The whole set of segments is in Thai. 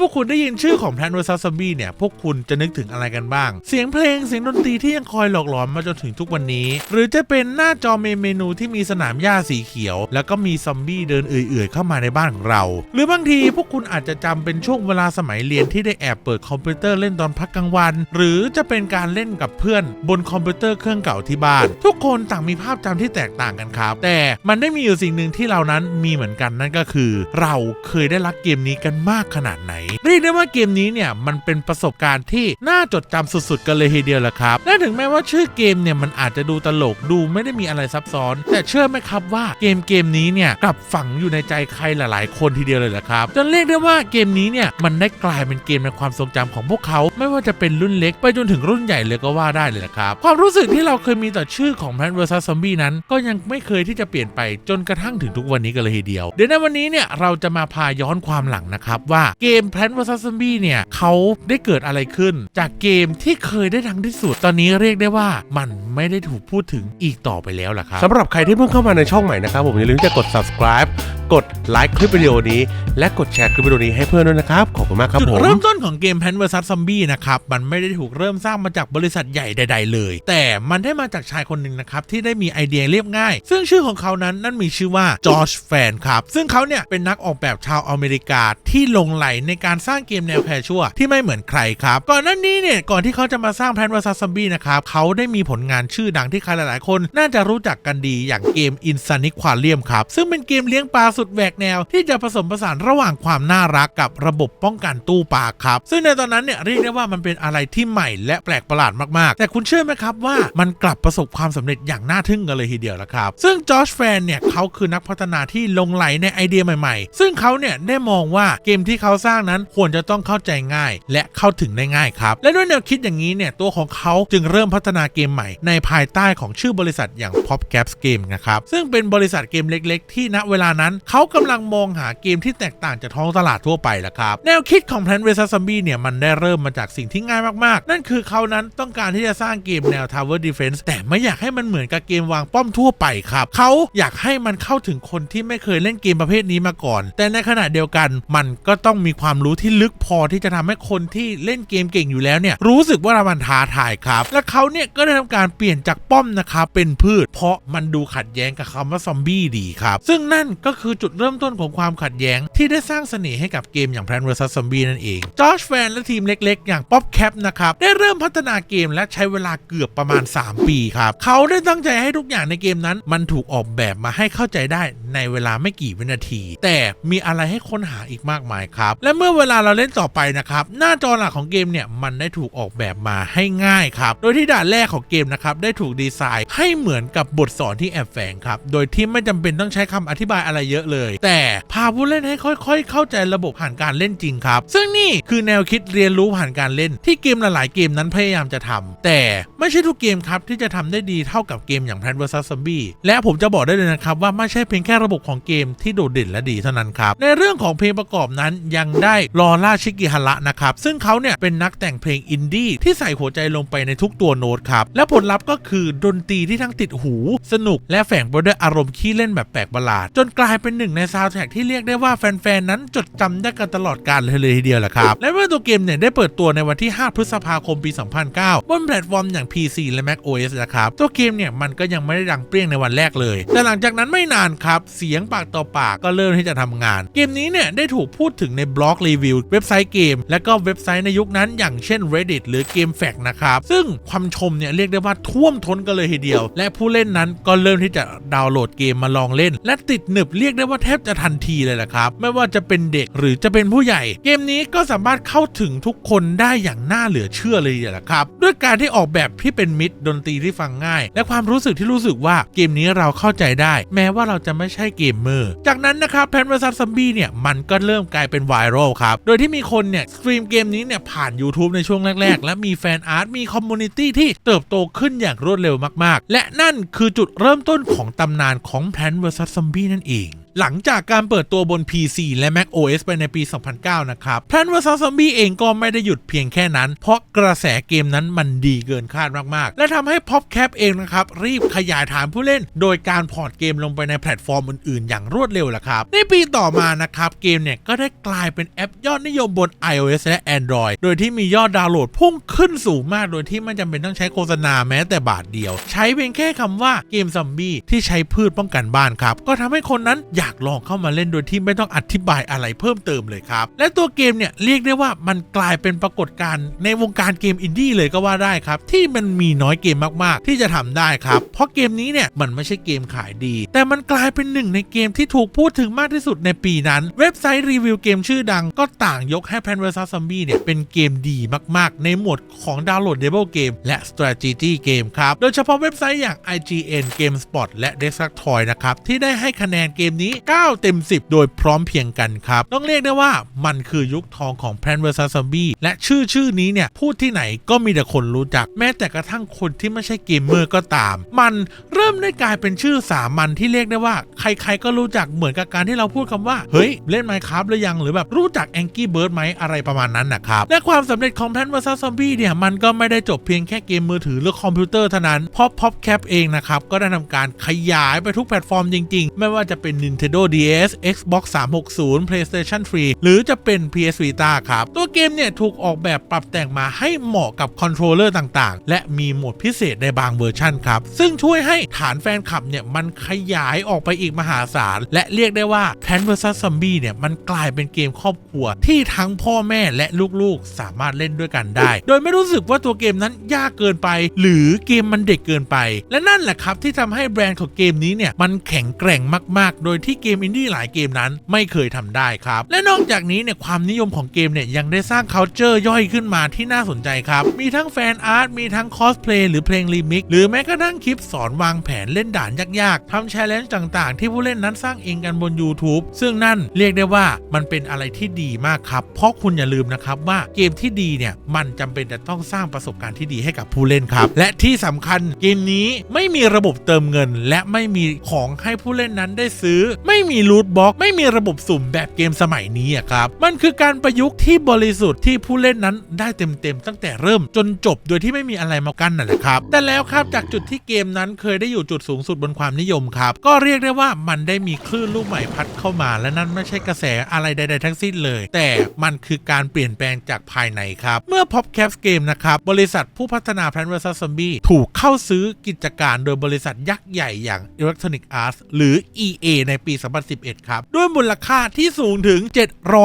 พวกคุณได้ยินชื่อของ Plant vs Zombie เนี่ย พวกคุณจะนึกถึงอะไรกันบ้าง เสียงเพลงเสียงดนตรีที่ยังคอยหลอกหลอนมาจนถึงทุกวันนี้ หรือจะเป็นหน้าจอเมนเมนูที่มีสนามหญ้าสีเขียว แล้วก็มีซอมบี้เดินเอื่อยๆเข้ามาในบ้านของเรา หรือบางทีพวกคุณอาจจะจำเป็นช่วงเวลาสมัยเรียนที่ได้แอบเปิดคอมพิวเตอร์เล่นตอนพักกลางวัน หรือจะเป็นการเล่นกับเพื่อน บนคอมพิวเตอร์เครื่องเก่าที่บ้าน ทุกคนต่างมีภาพจำที่แตกต่างกันครับ แต่มันได้มีอยู่สิ่งหนึ่งที่เรานั้นมีเหมือนกันนั่นก็คือ เราเคยได้รักเกมนี้กันมากขนาดไหนเรียกได้ว่าเกมนี้เนี่ยมันเป็นประสบการณ์ที่น่าจดจำสุดๆ กันเลยทีเดียวแหละครับและถึงแม้ว่าชื่อเกมเนี่ยมันอาจจะดูตลกดูไม่ได้มีอะไรซับซ้อน แต่เชื่อไหมครับว่าเกมเกมนี้เนี่ยกลับฝังอยู่ในใจใครหลายๆ คนทีเดียวเลยแหละครับจนเรียกได้ว่าเกมนี้เนี่ยมันได้กลายเป็นเกมในความทรงจำของพวกเขา ไม่ว่าจะเป็นรุ่นเล็กไปจนถึงรุ่นใหญ่เลยก็ว่าได้เลยนะครับความรู้สึกที่เราเคยมีต่อชื่อของ Plant vs Zombie นั้น ก็ยังไม่เคยที่จะเปลี่ยนไปจนกระทั่งถึงทุกวันนี้กันเลยทีเดียว เดี๋ยวในวันนี้เนี่ยเราจะมาพาย้อนความหลังนะครับว่าเกม Plant vs Zombie เนี่ยเขาได้เกิดอะไรขึ้น จากเกมที่เคยได้ดังที่สุด ตอนนี้เรียกได้ว่ามันไม่ได้ถูกพูดถึงอีกต่อไปแล้วล่ะครับสำหรับใครที่เพิ่งเข้ามาในช่องใหม่นะครับผมอย่าลืมจะกด subscribe กดไลค์คลิปวิดีโอนี้ และกดแชร์คลิปวิดีโอนี้ให้เพื่อนด้วยนะครับ ขอบคุณมากครับจุดผมเริ่มต้นของเกม Plant vs Zombie นะครับ มันไม่ได้ถูกเริ่มสร้างมาจากบริษัทใหญ่ใด ๆ เลย แต่มันได้มาจากชายคนหนึ่งนะครับ ที่ได้มีไอเดียเรียบง่าย ซึ่งชื่อของเขานั้นนั่นมีชื่อว่าจอร์จแฟนครับ ซึ่งเขาเนี่ยเป็นนักออกแบบชาวอเมริกาที่หลงไหลในการสร้างเกมแนวแคชชัวที่ไม่เหมือนใครครับก่อนหน้านี้เนี่ยก่อนที่เขาจะมาสร้าง Plant vs Zombie นะครับเขาได้มีผลงานชื่อดังที่ใครหลายๆ คน น่าจะรู้จักกันดีอย่างเกม Insaniquarium ครับซึ่งเป็นเกมเลี้ยงปลาสุดแหวกแนว ที่จะผสมผสานระหว่างความน่ารักกับระบบป้องกันตู้ปลาครับ ซึ่งในตอนนั้นเนี่ยเรียกได้ว่ามันเป็นอะไรที่ใหม่และแปลกประหลาดมากๆ แต่คุณเชื่อไหมครับว่ามันกลับประสบความสำเร็จอย่างน่าทึ่งกันเลยทีเดียวละครับ ซึ่งจอร์จแฟนเนี่ยเขาคือนักพัฒนาที่ลงไหลในไอเดียใหม่ๆ ซึ่งเขาเนี่ยได้มองว่าเกมที่เขาสร้างนั้นควรจะต้องเข้าใจง่าย และเข้าถึงได้ง่ายครับ และด้วยแนวคิดอย่างนี้เนี่ยตัวของเขาจึงเริ่มพัฒนาเกมใหม่ ในภายใต้ของชื่อบริษัทอย่าง Pop Gaps Game นะครับ ซึ่งเป็นบริษัทเกมเล็ก ๆ ที่ณเวลานั้นเขากำลังมองหาเกมที่แตกต่างจากท้องตลาดทั่วไปละครับ แนวคิดของ Plant vs Zombie เนี่ยมันได้เริ่มมาจากสิ่งที่ง่ายมากๆ นั่นคือเขานั้นต้องการที่จะสร้างเกมแนว Tower Defense แต่ไม่อยากให้มันเหมือนกับเกมวางป้อมทั่วไปครับเขาอยากให้มันเข้าถึงคนที่ไม่เคยเล่นเกมประเภทนี้มาก่อน แต่ในขณะเดียวกันมันก็ต้องมีความรู้ที่ลึกพอที่จะทำให้คนที่เล่นเกมเก่งอยู่แล้วเนี่ยรู้สึกว่ามันท้าทายครับ และเขาเนี่ยก็ได้ทำการเปลี่ยนจากป้อมนะครับเป็นพืช เพราะมันดูขัดแย้งกับคำว่าซอมบี้ดีครับ ซึ่งนั่นก็คือจุดเริ่มต้นของความขัดแย้ง ที่ได้สร้างเสน่ห์ให้กับเกมอย่าง Plant vs Zombie นั่นเองจอร์จแฟนและทีมเล็กๆ อย่าง Pop Cap นะครับ ได้เริ่มพัฒนาเกมและใช้เวลาเกือบประมาณ 3 ปีครับ เขาได้ตั้งใจให้ทุกอย่างในเกมนั้น มันถูกออกแบบมาให้เข้าใจได้ในเวลาไม่กี่วินาที แต่มีอะไรให้ค้นหาอีกมากมายครับ และเมื่อเวลาเราเล่นต่อไปนะครับ หน้าจอหลักของเกมเนี่ยมันได้ถูกออกแบบมาให้ง่ายครับ โดยที่ด่านแรกของเกมนะครับได้ถูกดีไซน์ให้เหมือนกับบทสอนที่แอบแฝงครับ โดยที่ไม่จำเป็นต้องใช้คำอธิบายอะไรเยอะเลย แต่พาผู้เล่นให้ค่อย ๆ เข้าใจระบบผ่านการเล่นจริงครับ ซึ่งนี่คือแนวคิดเรียนรู้ผ่านการเล่นที่เกมหลายๆเกมนั้นพยายามจะทำแต่ไม่ใช่ทุกเกมครับที่จะทำได้ดีเท่ากับเกมอย่าง Plant vs Zombie และผมจะบอกได้เลยนะครับว่าไม่ใช่เพียงแค่ระบบของเกมที่โดดเด่นและดีเท่านั้นครับในเรื่องของเพลงประกอบนั้นยังได้ลอร่าชิกิฮาระนะครับซึ่งเขาเนี่ยเป็นนักแต่งเพลงอินดี้ที่ใส่หัวใจลงไปในทุกตัวโน้ตครับและผลลัพธ์ก็คือดนตรีที่ทั้งติดหู สนุกและแฝงไปด้วยอารมณ์ขี้เล่นแบบแปลกประหลาด จนกลายเป็นหนึ่งในซาวด์แทร็กที่เรียกได้ว่าแฟนๆนั้นจดจำได้กันตลอดกาลเลยทีเดียวแหละครับ และเมื่อตัวเกมเนี่ยได้เปิดตัวในวันที่ 5 พฤษภาคมปี 2009 บนแพลตฟอร์มอย่าง PC และ Mac OS นะครับ ตัวเกมเนี่ยมันก็ยังไม่ได้ดังเปรี้ยงในวันแรกเลย แต่หลังจากนั้นไม่นานครับ เสียงปากต่อปากก็เริ่มที่จะทำงาน เกมนี้เนี่ยได้ถูกพูดถึงในบล็อกรีวิวเว็บไซต์เกม และก็เว็บไซต์ในยุคนั้นอย่างเช่น Reddit หรือ Game Fact นะครับซึ่งความชมเนี่ยเรียกได้ว่าท่วมท้นกันเลยทีเดียว และผู้เล่นนั้นก็เริ่มที่จะดาวน์โหลดเกมมาลองเล่น และติดหนึบเรียกได้ว่าแทบจะทันทีเลยแหละครับ ไม่ว่าจะเป็นเด็กหรือจะเป็นผู้ใหญ่ เกมนี้ก็สามารถเข้าถึงทุกคนได้อย่างน่าเหลือเชื่อเลยแหละครับ ด้วยการที่ออกแบบที่เป็นมิตรดนตรีที่ฟังง่าย และความรู้สึกที่รู้สึกว่าเกมนี้เราเข้าใจได้ แม้ว่าเราจะไม่ใช่เกมเมอร์จากนั้นนะครับแพนเวอร์ซัสซัมบี้เนี่ยมันก็เริ่มกลายเป็นไวรัลครับโดยที่มีคนเนี่ยสตรีมเกมนี้เนี่ยผ่าน YouTube ในช่วงแรก ๆ และมีแฟนอาร์ตมีคอมมูนิตี้ที่เติบโตขึ้นอย่างรวดเร็วมากๆ และนั่นคือจุดเริ่มต้นของตำนานของ Plant vs Zombie นั่นเองหลังจากการเปิดตัวบน PC และ Mac OS ไปในปี 2009 นะครับ Plant vs Zombie เองก็ไม่ได้หยุดเพียงแค่นั้น เพราะกระแสเกมนั้นมันดีเกินคาดมากๆ และทำให้ PopCap เองนะครับ รีบขยายฐานผู้เล่น โดยการพอร์ตเกมลงไปในแพลตฟอร์มอื่นๆ อย่างรวดเร็วแหละครับ ในปีต่อมานะครับ เกมเนี่ยก็ได้กลายเป็นแอปยอดนิยมบน iOS และ Android โดยที่มียอดดาวน์โหลดพุ่งขึ้นสูงมาก โดยที่ไม่จำเป็นต้องใช้โฆษณาแม้แต่บาทเดียว ใช้เพียงแค่คำว่าเกมซอมบี้ที่ใช้พืชป้องกันบ้านครับก็ทำให้คนนั้นอยากากลองเข้ามาเล่นโดยที่ไม่ต้องอธิบายอะไรเพิ่มเติมเลยครับ และตัวเกมเนี่ยเรียกได้ว่ามันกลายเป็นปรากฏการณ์ในวงการเกมอินดี้เลยก็ว่าได้ครับ ที่มันมีน้อยเกมมากๆ ที่จะทำได้ครับ เพราะเกมนี้เนี่ยมันไม่ใช่เกมขายดี แต่มันกลายเป็นหนึ่งในเกมที่ถูกพูดถึงมากที่สุดในปีนั้น เว็บไซต์รีวิวเกมชื่อดังก็ต่างยกให้ Plant vs Zombie เนี่ยเป็นเกมดีมากๆ ในหมวดของดาวน์โหลดเดเบิลเกมและ strategy เกมครับ โดยเฉพาะเว็บไซต์อย่าง IGN GameSpot และ Destructoid นะครับ ที่ได้ให้คะแนนเกมนี้9 เต็ม 10 โดยพร้อมเพียงกันครับ ต้องเรียกได้ว่ามันคือยุคทองของ Plant vs Zombie และชื่อชื่อนี้เนี่ยพูดที่ไหนก็มีแต่คนรู้จัก แม้แต่กระทั่งคนที่ไม่ใช่เกมเมอร์ก็ตาม มันเริ่มได้กลายเป็นชื่อสามัญที่เรียกได้ว่า ใครๆก็รู้จักเหมือนกับการที่เราพูดคำว่า เฮ้ย เล่น Minecraft หรือยังหรือแบบรู้จัก Angry Bird ไหมอะไรประมาณนั้นนะครับและความสำเร็จของ Plant vs Zombie เนี่ยมันก็ไม่ได้จบเพียงแค่เกมมือถือหรือคอมพิวเตอร์เท่านั้นเพราะ PopCap เองนะครับก็ได้ทำการขยายไปทุกแพลตฟอร์มจริงๆ ไม่ว่าจะเป็น Nintendo DS Xbox 360 PlayStation 3 หรือจะเป็น PS Vita ครับ ตัวเกมเนี่ยถูกออกแบบปรับแต่งมาให้เหมาะกับคอนโทรลเลอร์ต่างๆ และมีโหมดพิเศษในบางเวอร์ชันครับ ซึ่งช่วยให้ฐานแฟนคลับเนี่ยมันขยายออกไปอีกมหาศาล และเรียกได้ว่า Plant vs Zombie เนี่ยมันกลายเป็นเกมครอบครัว ที่ทั้งพ่อแม่และลูกๆ สามารถเล่นด้วยกันได้ โดยไม่รู้สึกว่าตัวเกมนั้นยากเกินไป หรือเกมมันเด็กเกินไป และนั่นแหละครับที่ทำให้แบรนด์ของเกมนี้เนี่ยมันแข็งแกร่งมากๆ โดยที่เกมอินดี้หลายเกมนั้นไม่เคยทำได้ครับ และนอกจากนี้เนี่ยความนิยมของเกมเนี่ยยังได้สร้าง culture ย่อยขึ้นมาที่น่าสนใจครับ มีทั้งแฟนอาร์ตมีทั้งคอสเพลย์หรือเพลงรีมิกหรือแม้กระทั่งคลิปสอนวางแผนเล่นด่านยากๆทำ challenge ต่างๆ ที่ผู้เล่นนั้นสร้างเองกันบน YouTube ซึ่งนั่นเรียกได้ว่ามันเป็นอะไรที่ดีมากครับ เพราะคุณอย่าลืมนะครับว่าเกมที่ดีเนี่ยมันจำเป็นจะต้องสร้างประสบการณ์ที่ดีให้กับผู้เล่นครับ และที่สำคัญเกมนี้ไม่มีระบบเติมเงิน และไม่มีของให้ผู้เล่นนั้นได้ซื้อไม่มีรูทบ็อกไม่มีระบบสุ่มแบบเกมสมัยนี้ครับ มันคือการประยุกต์ที่บริสุทธิ์ที่ผู้เล่นนั้นได้เต็มๆตั้งแต่เริ่มจนจบโดยที่ไม่มีอะไรมากั้นนั่นแหละครับ แต่แล้วครับจากจุดที่เกมนั้นเคยได้อยู่จุดสูงสุดบนความนิยมครับ ก็เรียกได้ว่ามันได้มีคลื่นลูกใหม่พัดเข้ามา และนั่นไม่ใช่กระแสอะไรใด ๆ ทั้งสิ้นเลย แต่มันคือการเปลี่ยนแปลงจากภายในครับ เมื่อ PopCap Game นะครับบริษัทผู้พัฒนา Plant vs Zombie ถูกเข้าซื้อกิจการโดยบริษัทยักษ์ใหญ่อย่าง Electronic Arts หรือ EA ในปี 2011 ครับ ด้วยมูลค่าที่สูงถึง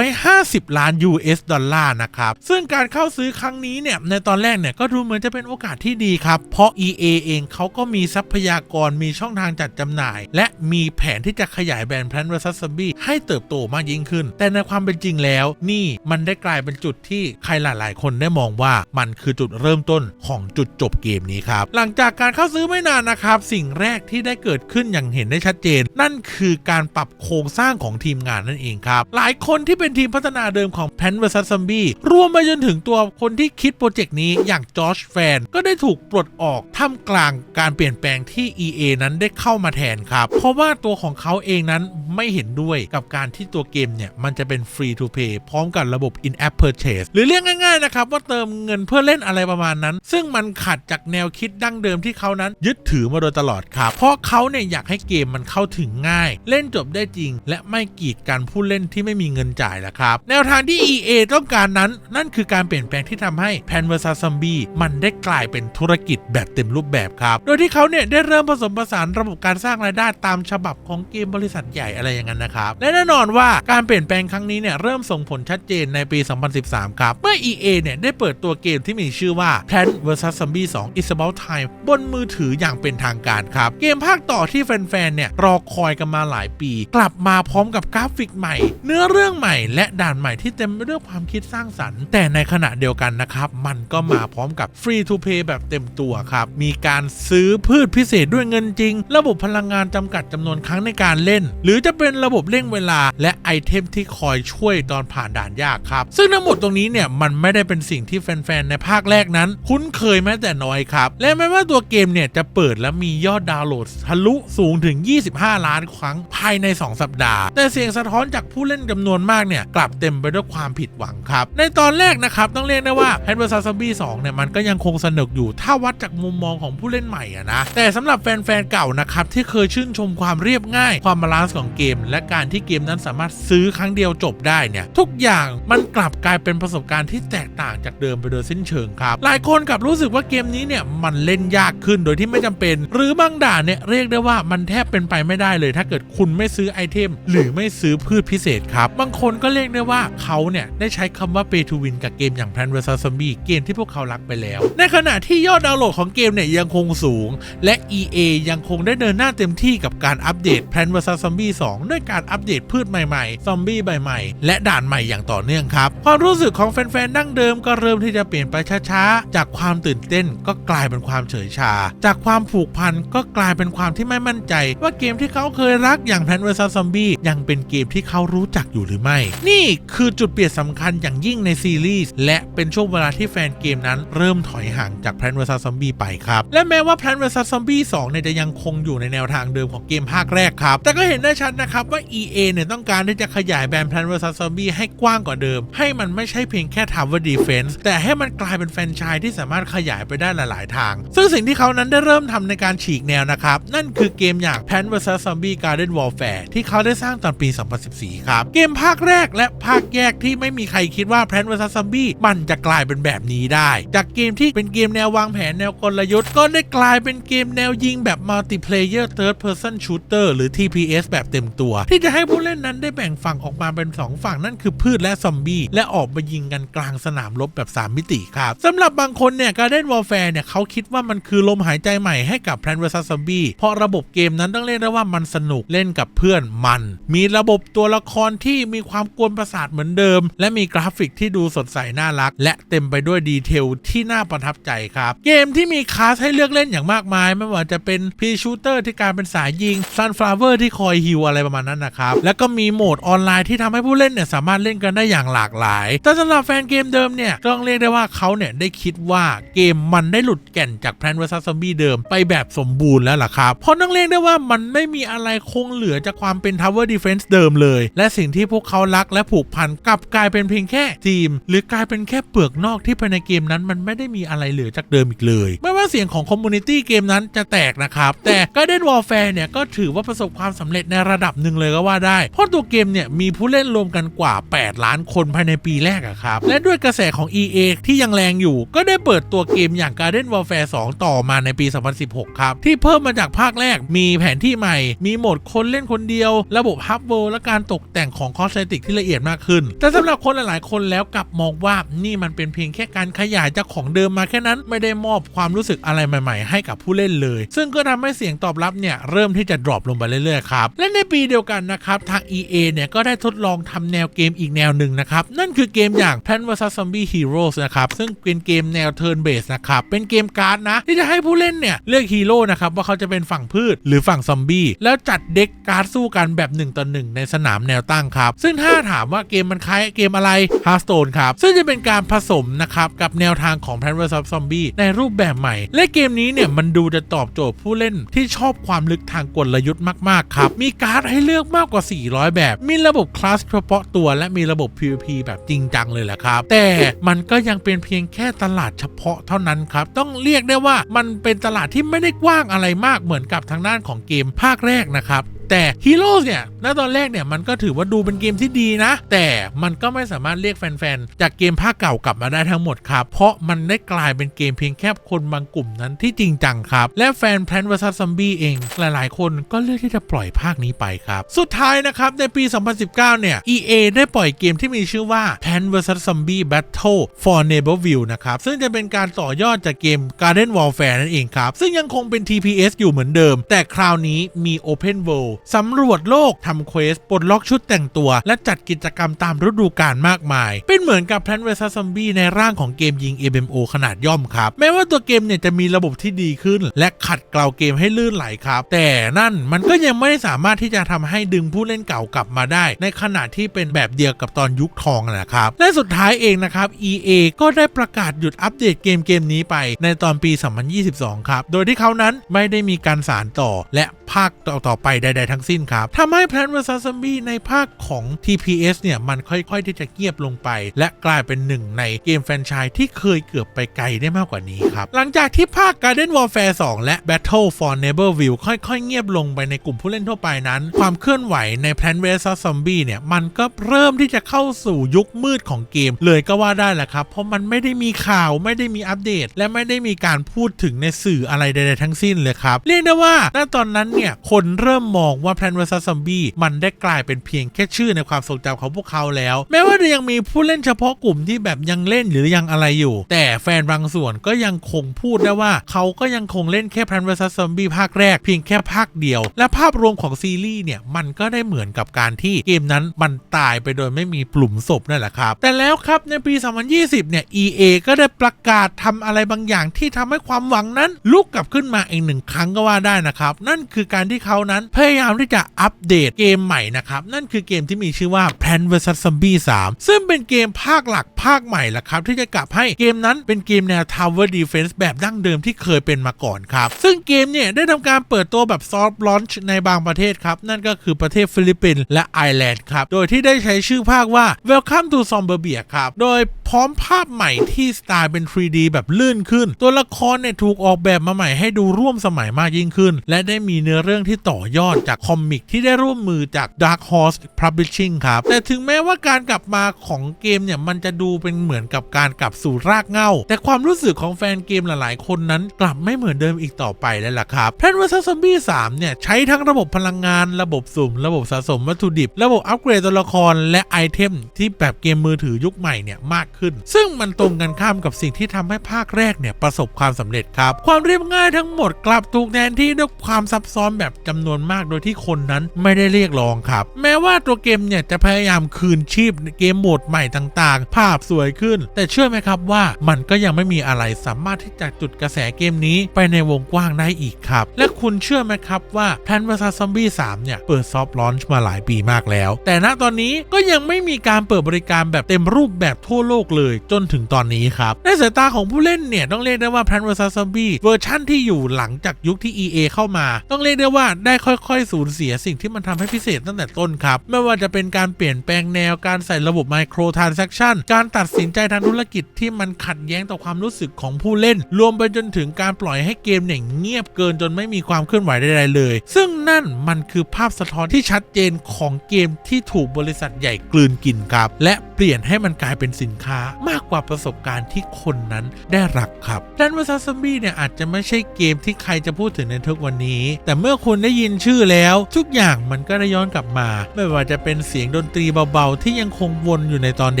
750 ล้าน US ดอลลาร์นะครับ ซึ่งการเข้าซื้อครั้งนี้เนี่ยในตอนแรกเนี่ยก็ดูเหมือนจะเป็นโอกาสที่ดีครับ เพราะ EA เองเขาก็มีทรัพยากรมีช่องทางจัดจำหน่าย และมีแผนที่จะขยายแบรนด์ Plant vs Zombie ให้เติบโตมากยิ่งขึ้น แต่ในความเป็นจริงแล้ว นี่มันได้กลายเป็นจุดที่ใครหลาย ๆ คนได้มองว่ามันคือจุดเริ่มต้นของจุดจบเกมนี้ครับหลังจากการเข้าซื้อไม่นานนะครับ สิ่งแรกที่ได้เกิดขึ้นอย่างเห็นได้ชัดเจน นั่นคือการปรับโครงสร้างของทีมงานนั่นเองครับ หลายคนที่เป็นทีมพัฒนาเดิมของ Plant vs Zombie รวมไปจนถึงตัวคนที่คิดโปรเจกต์นี้อย่างจอร์จแฟนก็ได้ถูกปลดออกท่ามกลางการเปลี่ยนแปลงที่ EA นั้นได้เข้ามาแทนครับ เพราะว่าตัวของเขาเองนั้นไม่เห็นด้วยกับการที่ตัวเกมเนี่ย มันจะเป็น free to play พร้อมกับระบบ in app purchase หรือเรียกง่ายๆนะครับ ว่าเติมเงินเพื่อเล่นอะไรประมาณนั้น ซึ่งมันขัดจากแนวคิดดั้งเดิมที่เขานั้นยึดถือมาโดยตลอดครับเพราะเขาเนี่ยอยากให้เกมมันเข้าถึงง่ายเล่นจบได้จริง และไม่กีดกันผู้เล่นที่ไม่มีเงินจ่ายละครับ แนวทางที่ EA ต้องการนั้น นั่นคือการเปลี่ยนแปลงที่ทำให้ Plant vs Zombie มันได้กลายเป็นธุรกิจแบบเต็มรูปแบบครับ โดยที่เขาเนี่ยได้เริ่มผสมผสานระบบการสร้างรายได้ตามฉบับของเกมบริษัทใหญ่อะไรอย่างนั้นนะครับ และแน่นอนว่าการเปลี่ยนแปลงครั้งนี้เนี่ยเริ่มส่งผลชัดเจนในปี 2013 ครับ เมื่อ EA เนี่ยได้เปิดตัวเกมที่มีชื่อว่า Plant vs Zombie 2 It's About Time บนมือถืออย่างเป็นทางการครับ เกมภาคต่อที่แฟนๆ เนี่ยรอคอยกันมาหลายปี กลับมาพร้อมกับกราฟิกใหม่ เนื้อเรื่องใหม่และด่านใหม่ที่เต็มไปด้วยความคิดสร้างสรรค์ แต่ในขณะเดียวกันนะครับมันก็มาพร้อมกับ Free to Play แบบเต็มตัวครับมีการซื้อพืชพิเศษด้วยเงินจริง ระบบพลังงานจำกัดจำนวนครั้งในการเล่น หรือจะเป็นระบบเร่งเวลา และไอเทมที่คอยช่วยตอนผ่านด่านยากครับ ซึ่งทั้งหมดตรงนี้เนี่ยมันไม่ได้เป็นสิ่งที่แฟนๆในภาคแรกนั้น คุ้นเคยแม้แต่น้อยครับ และแม้ว่าตัวเกมเนี่ยจะเปิดและมียอดดาวน์โหลดทะลุสูงถึง 25 ล้านครั้งภายใน 2 สัปดาห์ แต่เสียงสะท้อนจากผู้เล่นจำนวนมากเนี่ยกลับเต็มไปด้วยความผิดหวังครับ ในตอนแรกนะครับต้องเรียกได้ว่า p a n v e r s a Zombie 2เนี่ยมันก็ยังคงสนุกอยู่ถ้าวัดจากมุมมองของผู้เล่นใหม่อะนะแต่สำหรับแฟนๆเก่านะครับที่เคยชื่นชมความเรียบง่าย ความบาลานซ์ของเกม และการที่เกมนั้นสามารถซื้อครั้งเดียวจบได้เนี่ยทุกอย่างมันกลับกลายเป็นประสบการณ์ที่แตกต่างจากเดิมไปโดยสิ้นเชิงครับ หลายคนกลับรู้สึกว่าเกมนี้เนี่ยมันเล่นยากขึ้นโดยที่ไม่จำเป็น หรือบางด่านเนี่ยเรียกได้ว่ามันแทบเป็นไปไม่ได้เลย ถ้าเกิดคุณไม่ซื้อไอเทม หรือไม่ซื้อพืชพิเศษครับ บางคนก็เรียกได้ว่าเขาเนี่ยได้ใช้คำว่า pay to win กับเกมอย่าง Plan vs Zombie เกมที่พวกเขารักไปแล้ว ในขณะที่ยอดดาวน์โหลดของเกมเนี่ยยังคงสูง และ EA ยังคงได้เดินหน้าเต็มที่กับการอัปเดต Plan vs Zombie 2 ด้วยการอัปเดตพืชใหม่ๆ ซอมบี้ใหม่ๆ และด่านใหม่อย่างต่อเนื่องครับ ความรู้สึกของแฟนๆดั้งเดิมก็เริ่มที่จะเปลี่ยนไปช้าๆ จากความตื่นเต้นก็กลายเป็นความเฉยชา จากความผูกพันก็กลายเป็นความที่ไม่มั่นใจ ว่าเกมที่เขาเคยรักอย่าง Plan vs Zombie ยังเป็นเกมที่เขารู้จักอยู่หรือไม่ นี่คือจุดเปลี่ยนสำคัญอย่างยิ่งในซีรีส์และเป็นช่วงเวลาที่แฟนเกมนั้นเริ่มถอยห่างจาก Plan vs Zombie ไปครับ และแม้ว่า Plan vs Zombie 2เนี่ยจะยังคงอยู่ในแนวทางเดิมของเกมภาคแรกครับ แต่ก็เห็นได้ชัดนะครับว่า EA เนี่ยต้องการที่จะขยายแบรนด์ Plan vs Zombie ให้กว้างกว่าเดิม ให้มันไม่ใช่เพียงแค่ Tower Defense แต่ให้มันกลายเป็นแฟรนไชส์ที่สามารถขยายไปได้หลาย ๆ ทาง ซึ่งสิ่งที่เขานั้นได้เริ่มทำในการฉีกแนวนะครับนั่นคือเกมอย่าง Plan vs Zombie Garden Warfare ที่เขาได้สร้างตอนปี 2014 ครับ เกมภาคแรกและภาคแยกที่ไม่มีใครคิดว่า Plant vs Zombie มันจะกลายเป็นแบบนี้ได้ จากเกมที่เป็นเกมแนววางแผนแนวกลยุทธ์ ก็ได้กลายเป็นเกมแนวยิงแบบ Multiplayer Third Person Shooter หรือ TPS แบบเต็มตัว ที่จะให้ผู้เล่นนั้นได้แบ่งฝั่งออกมาเป็น 2 ฝั่งนั่นคือพืชและซอมบี้และออกมายิงกันกลางสนามรบแบบ 3 มิติครับสำหรับบางคนเนี่ย Garden Warfare เนี่ยเขาคิดว่ามันคือลมหายใจใหม่ให้กับ Plant vs Zombie เพราะระบบเกมนั้นต้องเรียกได้ว่ามันสนุกเล่นกับเพื่อนมัน มีระบบตัวละครที่มีความกวนประสาทเหมือนเดิม และมีกราฟิกที่ดูสดใสน่ารัก และเต็มไปด้วยดีเทลที่น่าประทับใจครับ เกมที่มีคลาสให้เลือกเล่นอย่างมากมาย ไม่ว่าจะเป็น p s h o o t e r ที่การเป็นสายยิง Sunflower ที่คอยฮิวอะไรประมาณนั้นนะครับแล้วก็มีโหมดออนไลน์ที่ทำให้ผู้เล่นเนี่ยสามารถเล่นกันได้อย่างหลากหลาย แต่สำหรับแฟนเกมเดิมเนี่ยต้องเรียกได้ว่าเขาเนี่ยได้คิดว่าเกมมันได้หลุดแก่นจาก Plan vs Zombie เดิมไปแบบสมบูรณ์แล้วล่ะครับเพราะต้องเรียกได้ว่ามันไม่มีอะไรคงเหลือจากความเป็น Tower Defense เดิมเลย และสิ่งที่พวกเขารักและผูกพันกลับกลายเป็นเพียงแค่ทีม หรือกลายเป็นแค่เปลือกนอกที่ภายในเกมนั้นมันไม่ได้มีอะไรเหลือจากเดิมอีกเลย ไม่ว่าเสียงของคอมมูนิตี้เกมนั้นจะแตกนะครับ แต่ Garden Warfare เนี่ยก็ถือว่าประสบความสำเร็จในระดับหนึ่งเลยก็ว่าได้ เพราะตัวเกมเนี่ยมีผู้เล่นรวมกันกว่า 8 ล้านคนภายในปีแรกอะครับ และด้วยกระแสของ EA ที่ยังแรงอยู่ ก็ได้เปิดตัวเกมอย่าง Garden Warfare 2 ต่อมาในปี 2016 ครับ ที่เพิ่มมาจากภาคแรกมีแผนที่ใหม่ มีโหมดคนเล่นคนเดียว ระบบฮับเวิลด์และการตกแต่งของคอสเมติกที่ละเอียดมากขึ้น แต่สำหรับคนหลายๆ คนแล้วกลับมองว่านี่มันเป็นเพียงแค่การขยายจากของเดิมมาแค่นั้นไม่ได้มอบความรู้สึกอะไรใหม่ๆ ให้กับผู้เล่นเลย ซึ่งก็ทำให้เสียงตอบรับเนี่ยเริ่มที่จะดรอปลงไปเรื่อยๆครับและในปีเดียวกันนะครับทาง EA เนี่ยก็ได้ทดลองทำแนวเกมอีกแนวหนึ่งนะครับนั่นคือเกมอย่าง Plan vs Zombie Heroes นะครับซึ่งเป็นเกมแนว Turn Based นะครับเป็นเกมการ์ดนะที่จะให้ผู้เล่นเนี่ยเลือกฮีโร่นะครับว่าเขาจะเป็นฝั่งพืชหรือฝั่งซอมบี้แล้วจัดเด็กการสู้กันแบบ1ต่อ1ในสนามแนวตั้งครับ ซึ่งถ้าถามว่าเกมมันคล้ายเกมอะไร Hearthstone ครับ ซึ่งจะเป็นการผสมนะครับกับแนวทางของ p l a n t vs Zombie ในรูปแบบใหม่ และเกมนี้เนี่ยมันดูจะตอบโจทย์ผู้เล่นที่ชอบความลึกทางกลยุทธ์มาก ๆ ครับ มีการ์ดให้เลือกมากกว่า 400 แบบ มีระบบคลาสเฉพาะตัวและมีระบบ PVP แบบจริงจังเลยแหละครับ แต่มันก็ยังเป็นเพียงแค่ตลาดเฉพาะเท่านั้นครับ ต้องเรียกได้ว่ามันเป็นตลาดที่ไม่ได้กว้างอะไรมากเหมือนกับทางด้านของเกมภาคแรกนะครับแต่ Heroes เนี่ยณตอนแรกเนี่ยมันก็ถือว่าดูเป็นเกมที่ดีนะ แต่มันก็ไม่สามารถเรียกแฟนๆ จากเกมภาคเก่ากลับมาได้ทั้งหมดครับ เพราะมันได้กลายเป็นเกมเพียงแค่คนบางกลุ่มนั้นที่จริงจังครับ และแฟน Plan vs Zombie เองหลายๆ คนก็เลือกที่จะปล่อยภาคนี้ไปครับ สุดท้ายนะครับ ในปี 2019 เนี่ย EA ได้ปล่อยเกมที่มีชื่อว่า Plan vs Zombie Battle for Neighborville นะครับ ซึ่งจะเป็นการต่อยอดจากเกม Garden Warfare นั่นเองครับ ซึ่งยังคงเป็น TPS อยู่เหมือนเดิม แต่คราวนี้มี Open World สำรวจโลกทำเควสปลดล็อกชุดแต่งตัว และจัดกิจกรรมตามฤดูกาลมากมาย เป็นเหมือนกับ Plan vs Zombie ในร่างของเกมยิง MMO ขนาดย่อมครับ แม้ว่าตัวเกมเนี่ยจะมีระบบที่ดีขึ้น และขัดเกลาเกมให้ลื่นไหลครับ แต่นั่นมันก็ยังไม่ได้สามารถที่จะทำให้ดึงผู้เล่นเก่ากลับมาได้ ในขณะที่เป็นแบบเดียวกับตอนยุคทองนะครับ และสุดท้ายเองนะครับ EA ก็ได้ประกาศหยุดอัปเดตเกมเกมนี้ไปในตอนปี 2022 ครับ โดยที่เขานั้นไม่ได้มีการสานต่อและภาคต่อๆไปใดทั้งสิ้นครับทำให้ Plant vs Zombie ในภาคของ TPS เนี่ย มันค่อยๆที่จะเงียบลงไป และกลายเป็นหนึ่งในเกมแฟรนไชส์ที่เคยเกือบไปไกลได้มากกว่านี้ครับ หลังจากที่ภาค Garden Warfare 2 และ Battle for Neighborville ค่อยๆ เงียบลงไปในกลุ่มผู้เล่นทั่วไปนั้น ความเคลื่อนไหวใน Plant vs Zombie เนี่ยมันก็เริ่มที่จะเข้าสู่ยุคมืดของเกม เลยก็ว่าได้แหละครับ เพราะมันไม่ได้มีข่าวไม่ได้มีอัปเดต และไม่ได้มีการพูดถึงในสื่ออะไรใดๆทั้งสิ้นเลยครับเรียกได้ว่าณตอนนั้นเนี่ยคนเริ่มมองว่า Plant vs Zombie มันได้กลายเป็นเพียงแค่ชื่อในความทรงจำของพวกเขาแล้ว แม้ว่าจะยังมีผู้เล่นเฉพาะกลุ่มที่แบบยังเล่นหรือยังอะไรอยู่ แต่แฟนบางส่วนก็ยังคงพูดได้ว่า เขาก็ยังคงเล่นแค่ Plant vs Zombie ภาคแรกเพียงแค่ภาคเดียว และภาพรวมของซีรีส์เนี่ยมันก็ได้เหมือนกับการที่เกมนั้นมันตายไปโดยไม่มีปลุ่มศพนั่นแหละครับ แต่แล้วครับในปี 2020 เนี่ย EA ก็ได้ประกาศทำอะไรบางอย่างที่ทำให้ความหวังนั้นลุกกลับขึ้นมาอีกหนึ่งครั้งก็ว่าได้นะครับ นั่นคือการที่เขานั้นพยายามที่จะอัปเดตเกมใหม่นะครับ นั่นคือเกมที่มีชื่อว่า Plan vs Zombie 3 ซึ่งเป็นเกมภาคหลักภาคใหม่ละครับ ที่จะกลับให้เกมนั้นเป็นเกมแนว Tower Defense แบบดั้งเดิมที่เคยเป็นมาก่อนครับ ซึ่งเกมเนี่ยได้ทำการเปิดตัวแบบ Soft Launch ในบางประเทศครับ นั่นก็คือประเทศฟิลิปปินส์และไอร์แลนด์ครับ โดยที่ได้ใช้ชื่อภาคว่า Welcome to Zombie ครับ โดยพร้อมภาพใหม่ที่สไตล์เป็น 3D แบบลื่นขึ้น ตัวละครเนี่ยถูกออกแบบมาใหม่ให้ดูร่วมสมัยมากยิ่งขึ้น และได้มีเนื้อเรื่องที่ต่อยอดจากคอมิกที่ได้ร่วมมือจาก Dark Horse Publishing ครับ แต่ถึงแม้ว่าการกลับมาของเกมเนี่ยมันจะดูเป็นเหมือนกับการกลับสู่รากเหง้า แต่ความรู้สึกของแฟนเกมหลายๆ คนนั้นกลับไม่เหมือนเดิมอีกต่อไปแล้วล่ะครับ Plant vs Zombie 3เนี่ยใช้ทั้งระบบพลังงานระบบสุ่ม ระบบสะสมวัตถุดิบ ระบบอัปเกรดตัวละครและไอเทมที่แบบเกมมือถือยุคใหม่เนี่ยมากขึ้น ซึ่งมันตรงกันข้ามกับสิ่งที่ทำให้ภาคแรกเนี่ยประสบความสำเร็จครับ ความเรียบง่ายทั้งหมดกลับถูกแทนที่ด้วยความซับซ้อนแบบจำนวนมากโดยที่คนนั้นไม่ได้เรียกร้องครับ แม้ว่าตัวเกมเนี่ยจะพยายามคืนชีพเกมโหมดใหม่ต่างๆ ภาพสวยขึ้น แต่เชื่อไหมครับว่ามันก็ยังไม่มีอะไรสามารถที่จะจุดกระแสเกมนี้ไปในวงกว้างได้อีกครับ และคุณเชื่อไหมครับว่า Plant vs Zombie 3เนี่ยเปิดซอฟต์ลอนช์มาหลายปีมากแล้ว แต่ณตอนนี้ก็ยังไม่มีการเปิดบริการแบบเต็มรูปแบบทั่วโลกเลยจนถึงตอนนี้ครับ ในสายตาของผู้เล่นเนี่ย ต้องเรียกได้ว่า Plant vs Zombie เวอร์ชั่นที่อยู่หลังจากยุคที่ EA เข้ามา ต้องเรียกได้ว่าได้ค่อยๆ สูญเสียสิ่งที่มันทำให้พิเศษตั้งแต่ต้นครับ ไม่ว่าจะเป็นการเปลี่ยนแปลงแนวการใส่ระบบ Micro Transaction การตัดสินใจทางธุรกิจที่มันขัดแย้งต่อความรู้สึกของผู้เล่น รวมไปจนถึงการปล่อยให้เกมเนี่ยเงียบเกินจนไม่มีความเคลื่อนไหวใดๆเลย ซึ่ง นั่นมันคือภาพสะท้อนที่ชัดเจนของเกมที่ถูกบริษัทใหญ่กลืนกินครับ และเปลี่ยนให้มันกลายเป็นสินค้ามากกว่าประสบการณ์ที่คนนั้นได้รักครับดันว r ซัสบี้เนี่ยอาจจะไม่ใช่เกมที่ใครจะพูดถึงในทุกวันนี้ แต่เมื่อคุณได้ยินชื่อแล้ว ทุกอย่างมันก็ได้ย้อนกลับมา ไม่ว่าจะเป็นเสียงดนตรีเบาๆ ที่ยังคงวนอยู่ในตอนเ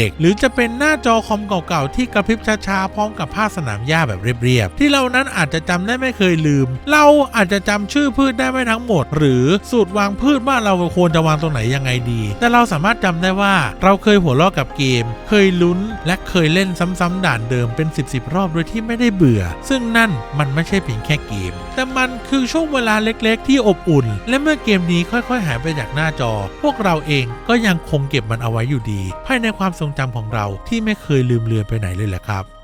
ด็กๆ หรือจะเป็นหน้าจอคอมเก่าๆ ที่กระพริบช้าๆ พร้อมกับภาพสนามหญ้าแบบเรียบๆ ที่เรานั้นอาจจะจำได้ไม่เคยลืม เราอาจจะจำชื่อพืชได้ไม่ทั้งหมดหรือสูตรวางพืชว่าเราควรจะวางตรงไหนยังไงดี แต่เราสามารถจำได้ว่าเราเคยหัวเราะกับเกม เคยลุ้นและเคยเล่นซ้ำๆด่านเดิมเป็น 10บสรอบโดยที่ไม่ได้เบื่อ ซึ่งนั่นมันไม่ใช่เพียงแค่เกม แต่มันคือช่วงเวลาเล็กๆ ที่อบอุ่น และเมื่อเกมนี้ค่อยๆ หายไปจากหน้าจอ พวกเราเองก็ยังคงเก็บมันเอาไว้อยู่ดี ภายในความทรงจำของเราที่ไม่เคยลืมเลือนไปไหนเลยแหละครับ